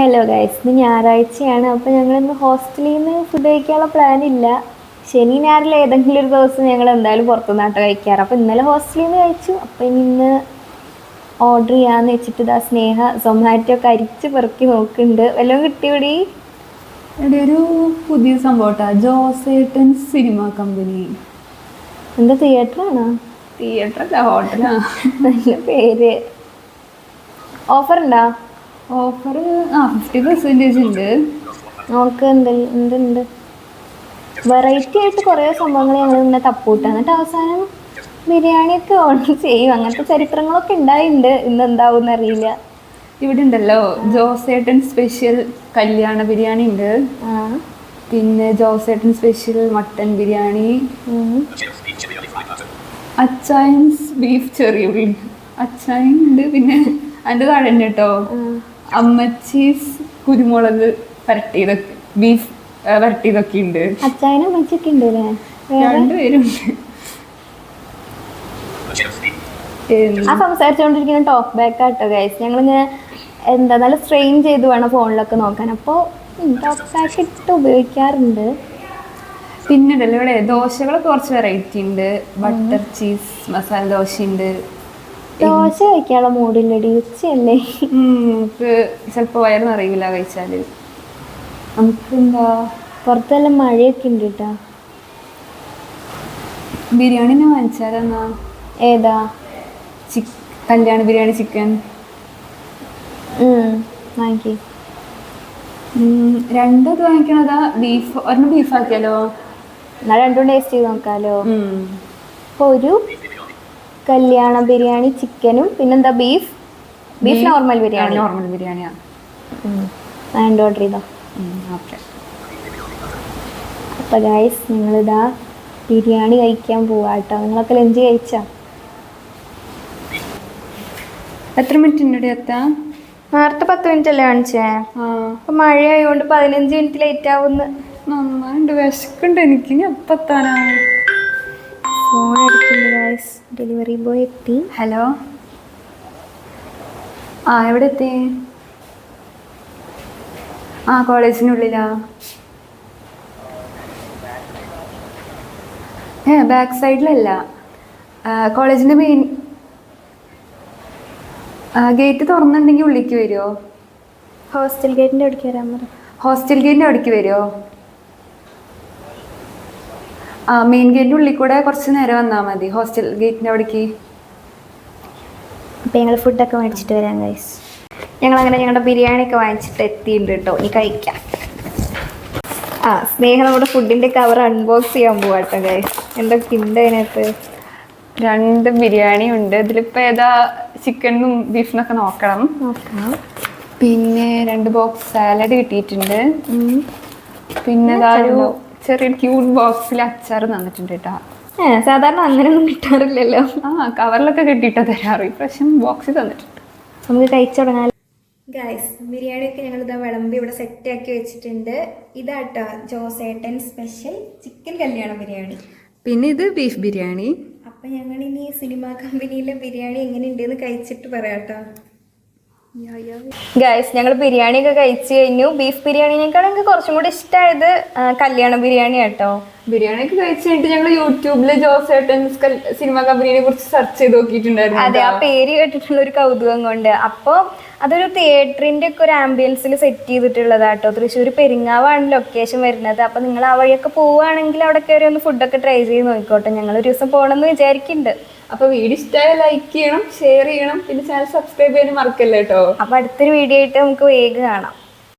Hello guys ഇന്ന് ഞായറാഴ്ചയാണ്. അപ്പോൾ ഞങ്ങളിന്ന് ഹോസ്റ്റലിൽ നിന്ന് ഫുഡ് കഴിക്കാനുള്ള പ്ലാൻ ഇല്ല. ശനി ഞായറിൽ ഏതെങ്കിലും ഒരു ദിവസം ഞങ്ങൾ എന്തായാലും പുറത്തുനിന്നാട്ട് കഴിക്കാറ്. അപ്പോൾ ഇന്നലെ ഹോസ്റ്റലിൽ നിന്ന് കഴിച്ചു. അപ്പോൾ ഇനി ഇന്ന് ഓർഡർ ചെയ്യാമെന്ന് വെച്ചിട്ട് ഇതാ സ്നേഹ സൊമാറ്റോ ഒക്കെ അരിച്ച് പെറുക്കി നോക്കുന്നുണ്ട്. വല്ലതും കിട്ടിയോടി? ഇവിടെ ഒരു പുതിയ സംഭവട്ടാ. ജോസേട്ടൻ സിനിമ കമ്പനി എന്താ തിയേറ്ററാണോ തിയേറ്റർ അല്ല ഹോട്ടലാ നല്ല പേര്. ഓഫർ ഉണ്ടോ? ഓഫർ ആ ഫിഫ്റ്റി പെർസെന്റേജ് ഉണ്ട്. നമുക്ക് എന്ത് എന്തുണ്ട്? വെറൈറ്റി ആയിട്ട് കുറേ സംഭവങ്ങൾ ഞങ്ങൾ ഇങ്ങനെ തപ്പൂട്ട്. എന്നിട്ട് അവസാനം ബിരിയാണിയൊക്കെ ഓർഡർ ചെയ്യും. അങ്ങനത്തെ ചരിത്രങ്ങളൊക്കെ ഉണ്ടായിട്ടുണ്ട് ഇന്ന് എന്താവും അറിയില്ല. ഇവിടെ ഉണ്ടല്ലോ ജോസേട്ടൻ സ്പെഷ്യൽ കല്യാണ ബിരിയാണി ഉണ്ട്. പിന്നെ ജോസേട്ടൻ special mutton biryani. Achayans beef ചെറിയ അച്ചായൻ ഉണ്ട് പിന്നെ അതിന്റെ താഴെ ഉണ്ട് കേട്ടോ. അമ്മച്ചീസ് കുരുമുളക് വരട്ടിയതൊക്കെ ബീഫ് വരട്ടിയതൊക്കെ ഉണ്ട് അച്ചായനും മച്ചൊക്കെ ഉണ്ട്. രണ്ടുപേരുണ്ട് ആ സംസാരിച്ചുകൊണ്ടിരിക്കുന്ന ടോക്ക് ബാക്ക് ആട്ടോ ഗൈസ് ഞങ്ങളിങ്ങനെ എന്താ നല്ല സ്ട്രെയിൻ ചെയ്ത് വേണം ഫോണിലൊക്കെ നോക്കാൻ. അപ്പോൾ ടോക്ക് ബാക്ക് ഇട്ട് ഉപയോഗിക്കാറുണ്ട്. പിന്നെ ഇവിടെ ദോശകളൊക്കെ കുറച്ച് വെറൈറ്റി ഉണ്ട്. ബട്ടർ ചീസ് മസാല ദോശ ഉണ്ട് ദോശ കഴിക്കാനുള്ള മൂടില്ലടി ഉച്ചയല്ലേ? നമുക്ക് ചിലപ്പോൾ വയറ് നിറയില്ല കഴിച്ചാൽ നമുക്ക് എന്താ പുറത്തെല്ലാം മഴയൊക്കെ ഉണ്ട് കേട്ടോ ബിരിയാണി ഞാൻ വാങ്ങിച്ചാലെന്നാ ഏതാ? ചിക്ക് കല്യാണ ബിരിയാണി ചിക്കൻ. വാങ്ങിക്കേ. രണ്ടത് വാങ്ങിക്കണതാ ബീഫ് ഒരെണ്ണം ബീഫ് ആക്കിയാലോ എന്നാൽ രണ്ടും ടേസ്റ്റ് ചെയ്ത് നോക്കാലോ. അപ്പോൾ ഒരു കല്യാണ ബിരിയാണി ചിക്കനും പിന്നെന്താ beef beef normal biryani. Normal ബിരിയാണിയാണ് ഓർഡർ ചെയ്തോ? ഓക്കെ. അപ്പോൾ നിങ്ങളിതാ ഞങ്ങളിതാ ബിരിയാണി കഴിക്കാൻ പോവാ കേട്ടോ. നിങ്ങളൊക്കെ ലഞ്ച് കഴിച്ചാ? എത്ര മിനിറ്റിന്റെ എത്താ നേരത്തെ പത്ത് മിനിറ്റ് അല്ലേ കാണിച്ചേ? അപ്പൊ മഴ ആയതുകൊണ്ട് പതിനഞ്ച് മിനിറ്റ് ലേറ്റ് ആവുന്നു. നന്നായിട്ട് വിശക്കുണ്ട് എനിക്ക്. ഇനി എപ്പത്താനാ ഫോൺ എടുക്കുന്നുണ്ട് ഗൈസ് ഡെലിവറി ബോയ് എത്തി. ഹലോ ആ എവിടെ എത്തി ആ കോളേജിനുള്ളിലാ. ഏ ബാക്ക് സൈഡിലല്ല കോളേജിന്റെ മെയിൻ ഗേറ്റ് തുറന്നുണ്ടെങ്കിൽ ഉള്ളിലേക്ക് വരുമോ ഹോസ്റ്റൽ ഗേറ്റിന്റെ അവിടേക്ക് വരാൻ പറ. ഹോസ്റ്റൽ ഗേറ്റിന്റെ അവിടേക്ക് വരുമോ ആ മെയിൻ ഗേറ്റിന്റെ ഉള്ളിൽ കൂടെ കുറച്ച് നേരം വന്നാൽ മതി. ഹോസ്റ്റൽ ഗേറ്റിന്റെ അവിടേക്ക്. അപ്പോൾ ഞങ്ങൾ ഫുഡൊക്കെ മേടിച്ചിട്ട് വരാം ഗൈസ് ഞങ്ങളങ്ങനെ ഞങ്ങളുടെ ബിരിയാണി ഒക്കെ വാങ്ങിച്ചിട്ട് എത്തിയിട്ടുണ്ട് കേട്ടോ ഇനി കഴിക്കാം. ആ സ്നേഹം നമ്മുടെ ഫുഡിന്റെ കവർ അൺബോക്സ് ചെയ്യാൻ പോവാട്ടോ ഗൈസ് എന്തൊക്കെ ഉണ്ട് അതിനകത്ത്? രണ്ട് ബിരിയാണി ഉണ്ട്. ഇതിലിപ്പോൾ ഏതാ ചിക്കനും ബീഫിനൊക്കെ നോക്കണം. നോക്കാം പിന്നെ രണ്ട് ബോക്സ് സാലഡ് കിട്ടിയിട്ടുണ്ട്. പിന്നെ ഒരു ചെറിയൊരു ക്യൂട്ട് ബോക്സിൽ അച്ചാർ തന്നിട്ടുണ്ട് കേട്ടോ. ഏ സാധാരണ അങ്ങനെയൊന്നും കിട്ടാറില്ലല്ലോ. ആ കവറിലൊക്കെ കിട്ടിയിട്ടാ തരാറ്. ഇപ്രാവശ്യം ബോക്സിൽ തന്നിട്ടുണ്ട്. നമുക്ക് കഴിച്ചു തുടങ്ങാം ഗൈസ് ബിരിയാണിയൊക്കെ ഞങ്ങൾ ഇതാ വിളമ്പി ഇവിടെ സെറ്റ് ആക്കി വെച്ചിട്ടുണ്ട്. ഇതാട്ടോ ജോസേട്ടൻ സ്പെഷ്യൽ ചിക്കൻ കല്യാണം ബിരിയാണി. പിന്നെ ഇത് ബീഫ് ബിരിയാണി. അപ്പം ഞങ്ങൾ ഇനി സിനിമ കമ്പനിയിലെ ബിരിയാണി എങ്ങനെയുണ്ടെന്ന് കഴിച്ചിട്ട് പറയാട്ടോ. ഗൈസ് ഞങ്ങൾ ബിരിയാണി ഒക്കെ കഴിച്ചു കഴിഞ്ഞു. ബീഫ് ബിരിയാണിനേക്കാൾ എനിക്ക് കുറച്ചും കൂടി ഇഷ്ടമായത് കല്യാണ ബിരിയാണി കേട്ടോ. ബിരിയാണി ഒക്കെ കഴിച്ച് കഴിഞ്ഞിട്ട് ഞങ്ങൾ യൂട്യൂബിൽ ജോസേട്ടൻ സിനിമ കമ്പനിയെ കുറിച്ച് സെർച്ച് ചെയ്ത് നോക്കിയിട്ടുണ്ടായിരുന്നു അതെ ആ പേര് കേട്ടിട്ടുള്ള ഒരു കൗതുകം കൊണ്ട്. അപ്പോൾ അതൊരു തിയേറ്ററിന്റെ ഒക്കെ ഒരു ആംബിയൻസിൽ സെറ്റ് ചെയ്തിട്ടുള്ളതാട്ടോ തൃശ്ശൂർ പെരിങ്ങാവാണ് ലൊക്കേഷൻ വരുന്നത്. അപ്പോൾ നിങ്ങൾ ആ വഴിയൊക്കെ പോവുകയാണെങ്കിൽ അവിടെ കയറി ഒന്ന് ഫുഡൊക്കെ ട്രൈ ചെയ്ത് നോക്കിക്കോട്ടെ. ഞങ്ങൾ ഒരു ദിവസം പോകണമെന്ന് വിചാരിക്കുന്നുണ്ട് അപ്പൊ വീഡിയോ ഇഷ്ടമായ ലൈക്ക് ചെയ്യണം ഷെയർ ചെയ്യണം പിന്നെ ചാനൽ സബ്സ്ക്രൈബ് ചെയ്യാനും മറക്കല്ലേ കേട്ടോ അപ്പോൾ അടുത്തൊരു വീഡിയോ ആയിട്ട് നമുക്ക് വേഗം കാണാം.